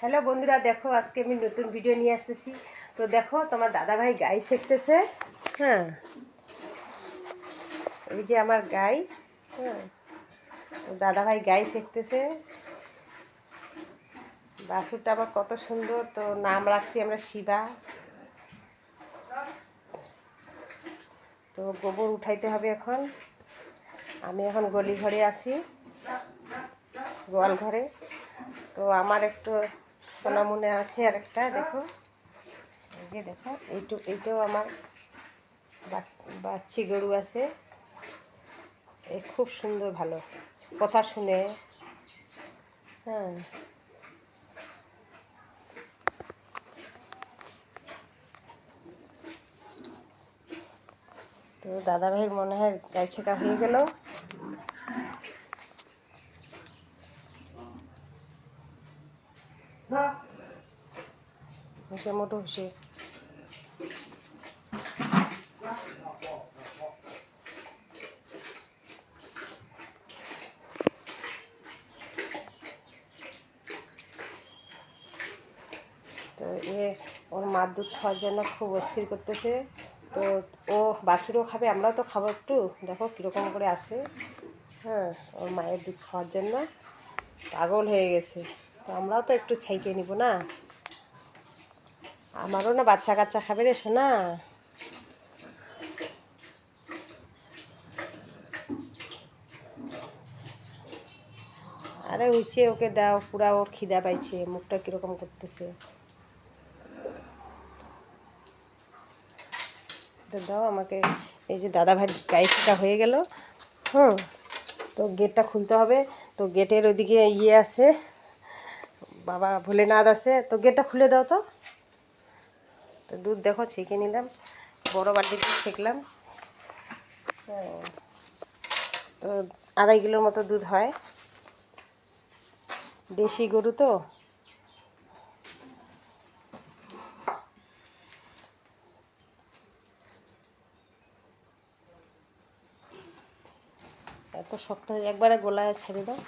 Hello বন্ধুরা, দেখো আজকে আমি নতুন ভিডিও নিয়ে আসতেছি। তো দেখো, তোমার দাদাভাই গাই শিখতেছে। হ্যাঁ। এই যে আমার গাই হ্যাঁ। দাদাভাই গাই শিখতেছে। বাসুরটা আমার কত সুন্দর, তো নাম রাখছি আমরা শিবা। তো গোবর উঠাইতে হবে এখন। আমি এখন গলি ঘরে আছি, গোয়াল ঘরে। তো আমার একটু সোনা মনে আছে আর একটা দেখো। এই যে দেখো, এইটু, এইটাও আমার বাচ- বাচ্চি গরু আছে। এ খুব সুন্দর, ভালো। কথা শুনে। হ্যাঁ। তো দাদা ভাইয়ের মনে হয় গাই ছেঁকা হয়ে গেল। হুসে মোটো হুসে তো এ ওর মার দুধ খাওয়ার জন্য খুব অস্থির করতেছে। তো ও বাছুরও খাবে, আমরাও তো খাব একটু। দেখো কীরকম করে আসে হ্যাঁ ওর মায়ের দুধ খাওয়ার জন্য পাগল হয়ে গেছে। তো আমরাও তো একটু ছাইকে নিব না? আমারও না বাচ্চা কাচ্চা খাবে রে শোনা আরে উঠছে ওকে দাও, পুরা ওর খিদা পাইছে, মুখটা কীরকম করতেছে। দাও আমাকে, এই যে দাদা ভাই গাইটা হয়ে গেল। হুম, তো গেটটা খুলতে হবে। তো গেটের ওইদিকে ইয়ে আছে, বাবা ভোলেনাথ আছে, তো গেটটা খুলে দাও তো। দুধ দেখো, ছেঁকে নিলাম। বড় বাটিতে ছেঁকলাম। হ্যাঁ। তো আড়াই কিলোর মতো দুধ হয়। দেশি গরু তো। এত শক্ত হয়ে একবারে গোলায় ছেড়ে দাও।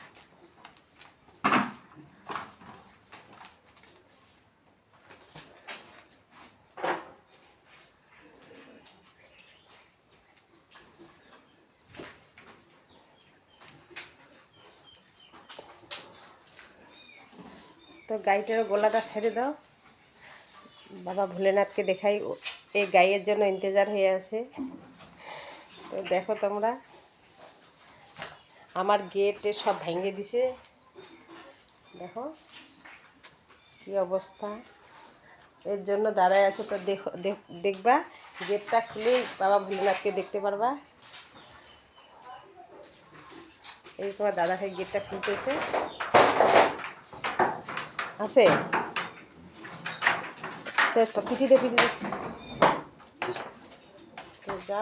তো গাইটার গোলাটা ছেড়ে দাও। বাবা ভোলেনাথকে দেখাই এই গাইয়ের জন্য ইন্তজার হয়ে আছে। তো দেখো তোমরা, আমার গেটে সব ভেঙে দিছে। দেখো কি অবস্থা। এর জন্য দাঁড়ায় আছে, তো দেখো, দেখ- দেখবা, গেটটা খুলেই বাবা ভোলেনাথকে দেখতে পারবা। এই তোমার দাদা ভাই গেটটা খুলতেছে। আছে? পিঠিতে পিঠিতে